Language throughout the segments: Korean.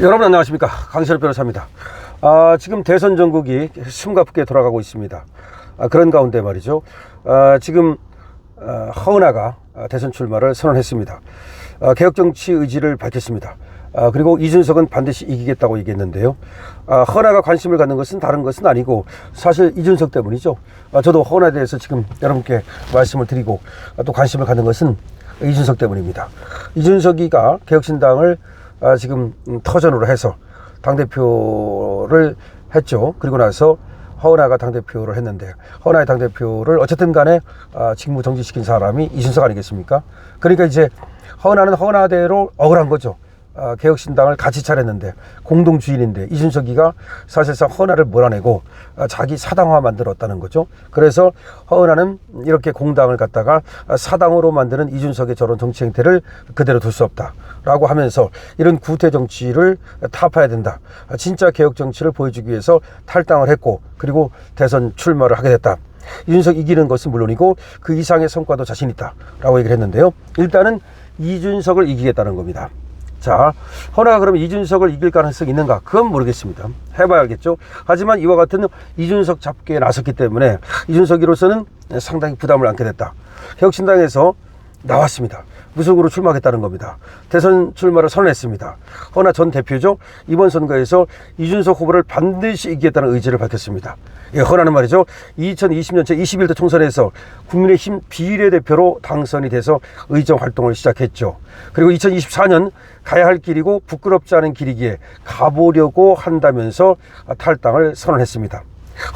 여러분 안녕하십니까 강철 변호사입니다. 아, 지금 대선 전국이 숨가쁘게 돌아가고 있습니다. 아, 그런 가운데 말이죠. 아, 지금 아, 허은하가 아, 대선 출마를 선언했습니다. 아, 개혁 정치 의지를 밝혔습니다. 아, 그리고 이준석은 반드시 이기겠다고 얘기했는데요. 아, 허은하가 관심을 갖는 것은 다른 것은 아니고 사실 이준석 때문이죠. 아, 저도 허은하에 대해서 지금 여러분께 말씀을 드리고 아, 또 관심을 갖는 것은 이준석 때문입니다. 이준석이가 개혁신당을 아, 지금 음, 터전으로 해서 당대표를 했죠. 그리고 나서 허은하가 당대표를 했는데 허은하의 당대표를 어쨌든 간에 아, 직무 정지시킨 사람이 이준석 아니겠습니까? 그러니까 이제 허은하는 허은하대로 억울한 거죠. 아, 개혁신당을 같이 차렸는데 공동 주인인데 이준석이가 사실상 허은하를 몰아내고 아, 자기 사당화 만들었다는 거죠. 그래서 허은하는 이렇게 공당을 갖다가 아, 사당으로 만드는 이준석의 저런 정치 행태를 그대로 둘 수 없다라고 하면서 이런 구태 정치를 타파해야 된다. 아, 진짜 개혁 정치를 보여주기 위해서 탈당을 했고 그리고 대선 출마를 하게 됐다. 이준석 이기는 것은 물론이고 그 이상의 성과도 자신 있다라고 얘기를 했는데요. 일단은 이준석을 이기겠다는 겁니다. 자, 허나가 그럼 이준석을 이길 가능성이 있는가? 그건 모르겠습니다. 해봐야 알겠죠. 하지만 이와 같은 이준석 잡기에 나섰기 때문에 이준석이로서는 상당히 부담을 안게 됐다. 개혁신당에서 나왔습니다. 무속으로 출마하겠다는 겁니다. 대선 출마를 선언했습니다. 허나 전 대표죠. 이번 선거에서 이준석 후보를 반드시 이기겠다는 의지를 밝혔습니다. 예, 허나는 말이죠. 2020년 제21대 총선에서 국민의힘 비례대표로 당선이 돼서 의정 활동을 시작했죠. 그리고 2024년 가야 할 길이고 부끄럽지 않은 길이기에 가보려고 한다면서 탈당을 선언했습니다.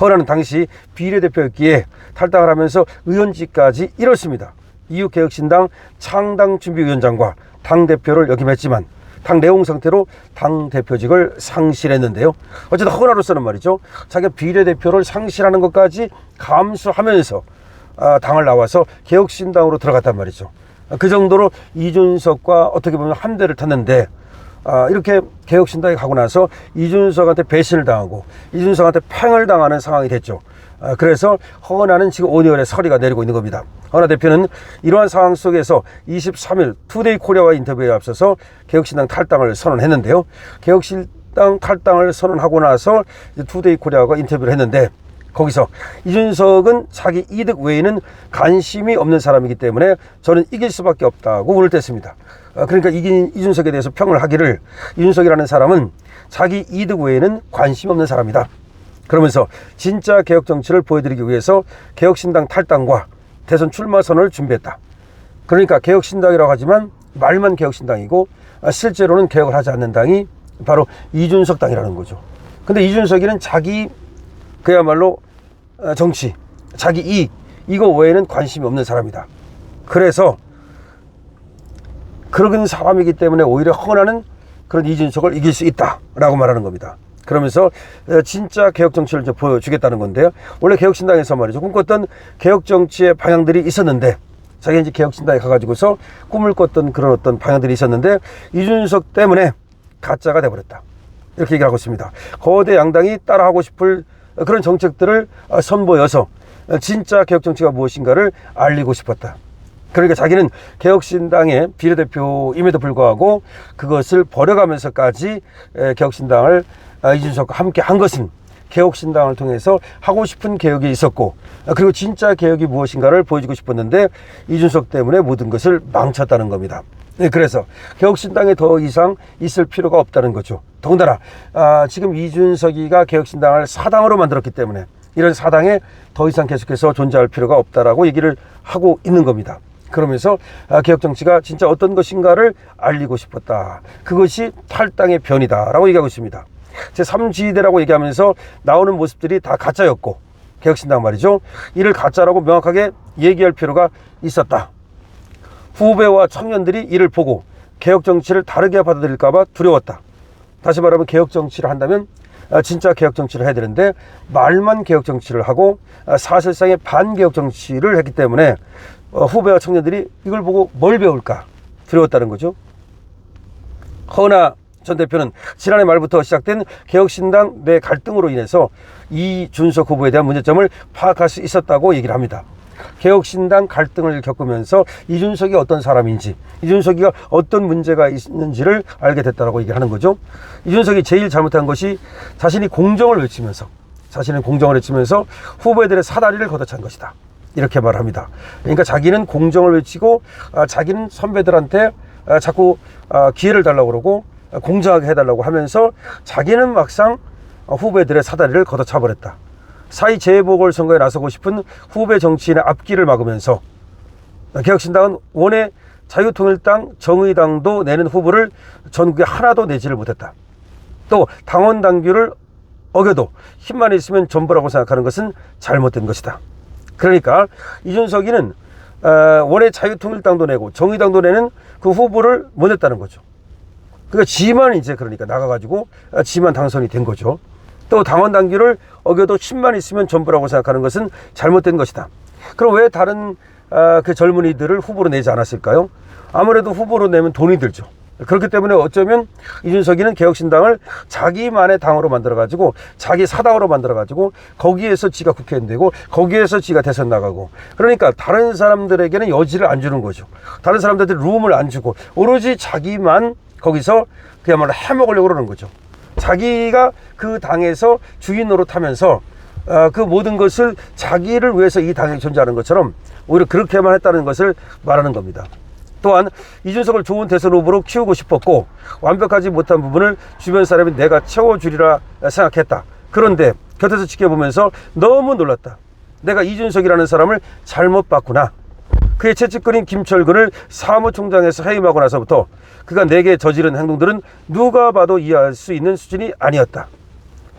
허나는 당시 비례대표였기에 탈당을 하면서 의원직까지 잃었습니다. 이웃개혁신당 창당준비위원장과 당대표를 역임했지만 당 내용 상태로 당 대표직을 상실했는데요. 어쨌든 허나로서는 말이죠. 자기가 비례대표를 상실하는 것까지 감수하면서 아, 당을 나와서 개혁신당으로 들어갔단 말이죠. 아, 그 정도로 이준석과 어떻게 보면 함대를 탔는데 아, 이렇게 개혁신당에 가고 나서 이준석한테 배신을 당하고 이준석한테 팽을 당하는 상황이 됐죠. 아, 그래서 허은하는 지금 5년의 서리가 내리고 있는 겁니다. 허은하 대표는 이러한 상황 속에서 23일 투데이 코리아와 인터뷰에 앞서서 개혁신당 탈당을 선언했는데요. 개혁신당 탈당을 선언하고 나서 투데이 코리아가 인터뷰를 했는데 거기서 이준석은 자기 이득 외에는 관심이 없는 사람이기 때문에 저는 이길 수밖에 없다고 운을 뗐습니다. 아, 그러니까 이긴 이준석에 대해서 평을 하기를 이준석이라는 사람은 자기 이득 외에는 관심 없는 사람이다. 그러면서 진짜 개혁 정치를 보여드리기 위해서 개혁신당 탈당과 대선 출마 선언을 준비했다. 그러니까 개혁신당이라고 하지만 말만 개혁신당이고 아, 실제로는 개혁을 하지 않는 당이 바로 이준석 당이라는 거죠. 근데 이준석이는 자기 그야말로 어, 정치, 자기 이익 이거 외에는 관심이 없는 사람이다. 그래서 그런 사람이기 때문에 오히려 허나는 그런 이준석을 이길 수 있다라고 말하는 겁니다. 그러면서 어, 진짜 개혁 정치를 이제 보여주겠다는 건데요. 원래 개혁신당에서 말이죠. 꿈꿨던 개혁 정치의 방향들이 있었는데 자기가 이제 개혁신당에 가가지고서 꿈을 꿨던 그런 어떤 방향들이 있었는데 이준석 때문에 가짜가 돼버렸다. 이렇게 얘기를 하고 있습니다. 거대 양당이 따라하고 싶을 그런 정책들을 어, 선보여서 어, 진짜 개혁 정치가 무엇인가를 알리고 싶었다. 그러니까 자기는 개혁신당의 비례대표임에도 불구하고 그것을 버려가면서까지 에, 개혁신당을 아, 이준석과 함께 한 것은 개혁신당을 통해서 하고 싶은 개혁이 있었고 아, 그리고 진짜 개혁이 무엇인가를 보여주고 싶었는데 이준석 때문에 모든 것을 망쳤다는 겁니다. 네, 그래서 개혁신당에 더 이상 있을 필요가 없다는 거죠. 더군다나 아, 지금 이준석이가 개혁신당을 사당으로 만들었기 때문에 이런 사당에 더 이상 계속해서 존재할 필요가 없다라고 얘기를 하고 있는 겁니다. 그러면서 아, 개혁 정치가 진짜 어떤 것인가를 알리고 싶었다. 그것이 탈당의 변이다라고 얘기하고 있습니다. 제 3지대라고 얘기하면서 나오는 모습들이 다 가짜였고 개혁신당 말이죠. 이를 가짜라고 명확하게 얘기할 필요가 있었다. 후배와 청년들이 이를 보고 개혁 정치를 다르게 받아들일까봐 두려웠다. 다시 말하면 개혁 정치를 한다면 아, 진짜 개혁 정치를 해야 되는데 말만 개혁 정치를 하고 아, 사실상의 반개혁 정치를 했기 때문에 어, 후배와 청년들이 이걸 보고 뭘 배울까 두려웠다는 거죠. 허나 전 대표는 지난해 말부터 시작된 개혁신당 내 갈등으로 인해서 이준석 후보에 대한 문제점을 파악할 수 있었다고 얘기를 합니다. 개혁신당 갈등을 겪으면서 이준석이 어떤 사람인지, 이준석이가 어떤 문제가 있는지를 알게 됐다라고 얘기하는 거죠. 이준석이 제일 잘못한 것이 자신이 공정을 외치면서, 자신은 공정을 외치면서 후보들의 사다리를 걷어찬 것이다. 이렇게 말합니다. 그러니까 자기는 공정을 외치고, 아, 자기는 선배들한테 아, 자꾸 아, 기회를 달라고 그러고, 아, 공정하게 해달라고 하면서 자기는 막상 어, 후배들의 사다리를 걷어차 버렸다. 사이 재보궐선거에 나서고 싶은 후배 정치인의 앞길을 막으면서 개혁신당은 원내 자유통일당, 정의당도 내는 후보를 전국에 하나도 내지를 못했다. 또 당원 당규를 어겨도 힘만 있으면 전부라고 생각하는 것은 잘못된 것이다. 그러니까 이준석이는 어, 원내 자유통일당도 내고 정의당도 내는 그 후보를 못 냈다는 거죠. 그러니까 지만 이제 그러니까 나가가지고 어, 지만 당선이 된 거죠. 또 당원 당규를 어겨도 10만 있으면 전부라고 생각하는 것은 잘못된 것이다. 그럼 왜 다른 아, 그 젊은이들을 후보로 내지 않았을까요? 아무래도 후보로 내면 돈이 들죠. 그렇기 때문에 어쩌면 이준석이는 개혁신당을 자기만의 당으로 만들어가지고 자기 사당으로 만들어가지고 거기에서 지가 국회의원 되고 거기에서 지가 대선 나가고 그러니까 다른 사람들에게는 여지를 안 주는 거죠. 다른 사람들한테 룸을 안 주고 오로지 자기만 거기서 그야말로 해먹으려고 그러는 거죠. 자기가 그 당에서 주인 노릇하면서 어, 그 모든 것을 자기를 위해서 이 당이 존재하는 것처럼 오히려 그렇게만 했다는 것을 말하는 겁니다. 또한 이준석을 좋은 대선 후보로 키우고 싶었고 완벽하지 못한 부분을 주변 사람이 내가 채워주리라 생각했다. 그런데 곁에서 지켜보면서 너무 놀랐다. 내가 이준석이라는 사람을 잘못 봤구나. 그의 채찍거린 김철근을 사무총장에서 해임하고 나서부터 그가 내게 저지른 행동들은 누가 봐도 이해할 수 있는 수준이 아니었다.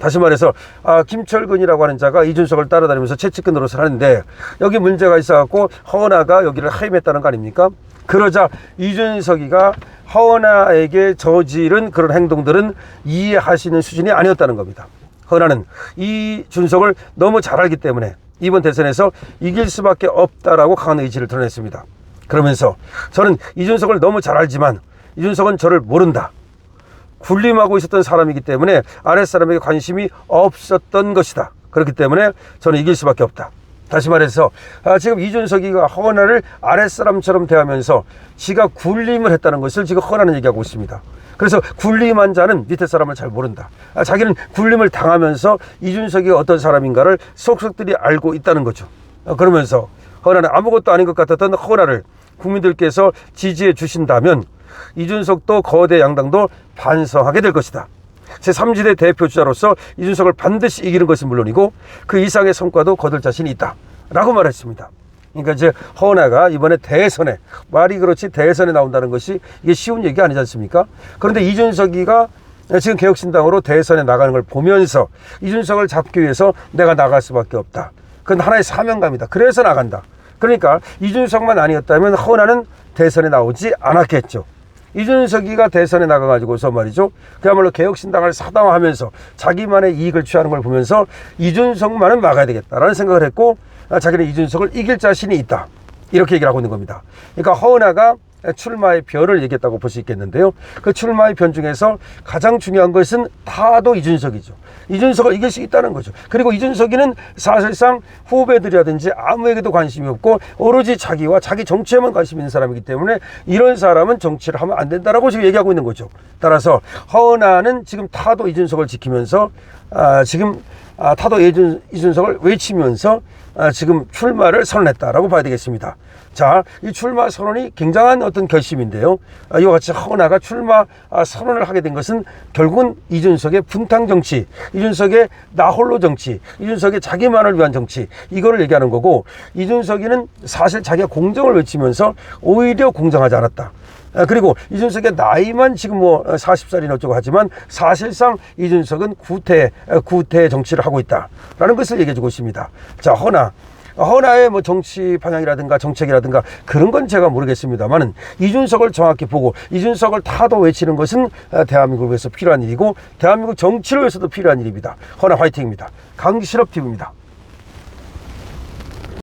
다시 말해서 아, 김철근이라고 하는 자가 이준석을 따라다니면서 채찍근 노릇을 하는데 여기 문제가 있어갖고 허은하가 여기를 해임했다는 거 아닙니까? 그러자 이준석이가 허은하에게 저지른 그런 행동들은 이해하시는 수준이 아니었다는 겁니다. 허은하는 이준석을 너무 잘 알기 때문에 이번 대선에서 이길 수밖에 없다라고 강한 의지를 드러냈습니다. 그러면서 저는 이준석을 너무 잘 알지만 이준석은 저를 모른다. 군림하고 있었던 사람이기 때문에 아랫사람에게 관심이 없었던 것이다. 그렇기 때문에 저는 이길 수밖에 없다. 다시 말해서 아, 지금 이준석이가 허은하를 아랫사람처럼 대하면서 지가 군림을 했다는 것을 지금 허은하는 얘기하고 있습니다. 그래서 군림한 자는 밑에 사람을 잘 모른다. 아, 자기는 군림을 당하면서 이준석이 어떤 사람인가를 속속들이 알고 있다는 거죠. 아, 그러면서 허은하는 아무것도 아닌 것 같았던 허은하를 국민들께서 지지해 주신다면 이준석도 거대 양당도 반성하게 될 것이다. 제3지대 대표 주자로서 이준석을 반드시 이기는 것은 물론이고 그 이상의 성과도 거둘 자신이 있다. 라고 말했습니다. 그러니까 이제 허은하가 이번에 대선에 말이 그렇지 대선에 나온다는 것이 이게 쉬운 얘기 아니지 않습니까? 그런데 이준석이가 지금 개혁신당으로 대선에 나가는 걸 보면서 이준석을 잡기 위해서 내가 나갈 수밖에 없다. 그건 하나의 사명감이다. 그래서 나간다. 그러니까 이준석만 아니었다면 허은하는 대선에 나오지 않았겠죠. 이준석이가 대선에 나가가지고서 말이죠. 그야말로 개혁신당을 사당화하면서 자기만의 이익을 취하는 걸 보면서 이준석만은 막아야 되겠다라는 생각을 했고 아, 자기는 이준석을 이길 자신이 있다. 이렇게 얘기를 하고 있는 겁니다. 그러니까 허은하가 출마의 변을 얘기했다고 볼 수 있겠는데요. 그 출마의 변 중에서 가장 중요한 것은 다도 이준석이죠. 이준석을 이길 수 있다는 거죠. 그리고 이준석이는 사실상 후배들이라든지 아무에게도 관심이 없고 오로지 자기와 자기 정치에만 관심 있는 사람이기 때문에 이런 사람은 정치를 하면 안 된다라고 지금 얘기하고 있는 거죠. 따라서 허은하는 지금 타도 이준석을 지키면서 아, 지금 아, 타도 이준, 이준석을 외치면서 아, 지금 출마를 선언했다라고 봐야 되겠습니다. 자, 이 출마 선언이 굉장한 어떤 결심인데요. 아, 이와 같이 허나가 출마 아, 선언을 하게 된 것은 결국은 이준석의 분탕 정치, 이준석의 나홀로 정치, 이준석의 자기만을 위한 정치, 이거를 얘기하는 거고, 이준석이는 사실 자기가 공정을 외치면서 오히려 공정하지 않았다. 아, 그리고 이준석의 나이만 지금 뭐 40살이나 어쩌고 하지만 사실상 이준석은 구태, 구태 정치를 하고 있다라는 것을 얘기해 주고 있습니다. 자, 허나. 허나의 뭐 정치 방향이라든가 정책이라든가 그런 건 제가 모르겠습니다만은 이준석을 정확히 보고 이준석을 타도 외치는 것은 대한민국을 위해서 필요한 일이고 대한민국 정치를 위해서도 필요한 일입니다. 허나 화이팅입니다. 강실업 TV입니다.